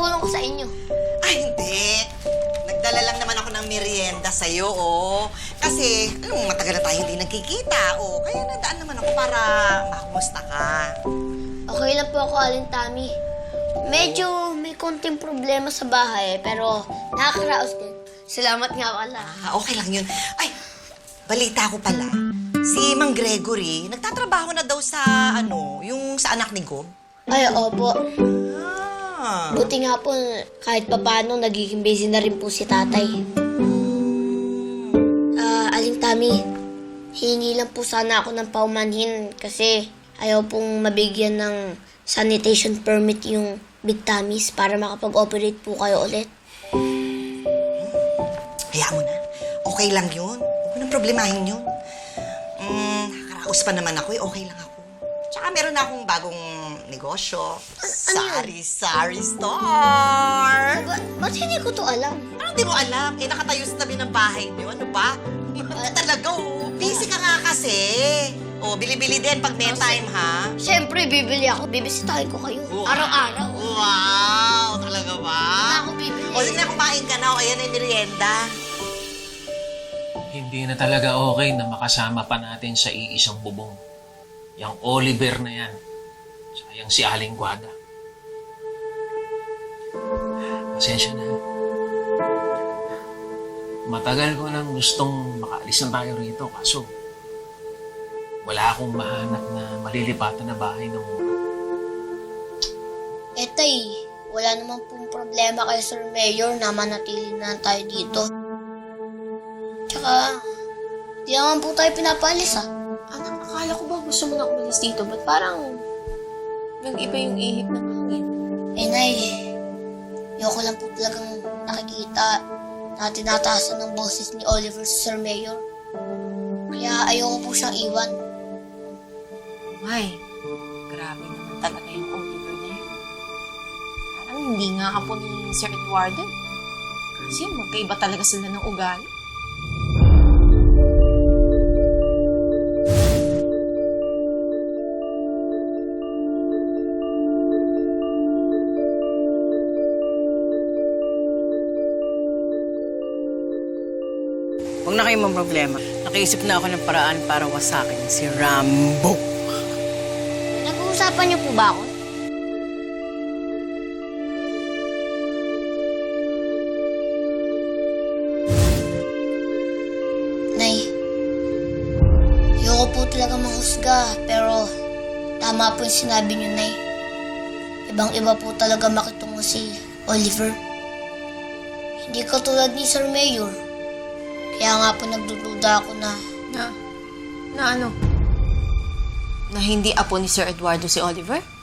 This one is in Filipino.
pagkain nyo? Ay, hindi. Nagdala lang naman ako ng merienda sa'yo, oh. Kasi, anong matagal na tayo hindi nagkikita, oh. Kaya nadaan naman ako para makumusta ka. Okay lang po ako, Aling Tami. Medyo may konting problema sa bahay, pero nakakaraos din. Salamat nga pala. Ah, okay lang yun. Ay, balita ko pala. Si Mang Gregory, nagtatrabaho na daw sa, ano, yung sa anak ni Gob. Ay, opo. Ah. Buti nga po, kahit papano, nagiging busy na rin po si tatay. Ah, Aling Tami, hingi lang po sana ako ng paumanhin kasi ayaw pong mabigyan ng sanitation permit yung Big Tamis para makapag-operate po kayo ulit. Hayaan mo na. Okay lang yun. Huwag mo nang problemahin yun. Mm, nakakaraos pa naman ako eh. Okay lang ako. Tsaka meron na akong bagong negosyo. ano yun? Sari Sari Store! Ba ba't hindi ko to alam? Ano di mo alam? Eh, nakatayo sa tabi ng bahay niyo. Ano ba? Talaga, oh. Busy ka nga kasi. Oh, bili-bili din pag may time, ha? Siyempre, bibili ako. Bibisitahin ko kayo. Wow. Araw-araw. Wow! Talaga ba? Wala ako bibili. O, sige na, kumain ka na. O, ayan ay merienda. Hindi na talaga okay na makasama pa natin sa iisang bubong. Yang Oliver na yan. Sayang si Aling Guada. Pasensya na. Matagal ko nang gustong makaalis na tayo rito kaso wala akong mahanap na malilipatan na bahay ng mura. Eh, tay, wala naman pong problema kay Sir Mayor na manatili na tayo dito. Tsaka, di naman po tayo pinapalis, ah. Gusto mo na umalis dito? Ba't parang nag-iba yung ihip ng hangin? Eh, Nay, ayoko lang po talagang nakikita na tinataasan ng boses ni Oliver sa Sir Mayor. Kaya ayoko po siyang iwan. Ay, grabe naman talaga yung Oliver na yun. Parang hindi nga kapo ni Sir Eduardo. Kasi magkaiba talaga sila ng ugali. Huwag na kayong problema. Nakaisip na ako ng paraan para wasakin si Rambo. Nag-uusapan niyo po ba ako? Nay, ayoko po talaga manghusga, pero tama po yung sinabi niyo, Nay. Ibang-iba po talaga makitungo si Oliver. Hindi katulad ni Sir Mayor. Kaya nga po nagdududa ako na Na, na ano? Na hindi apo ni Sir Eduardo si Oliver?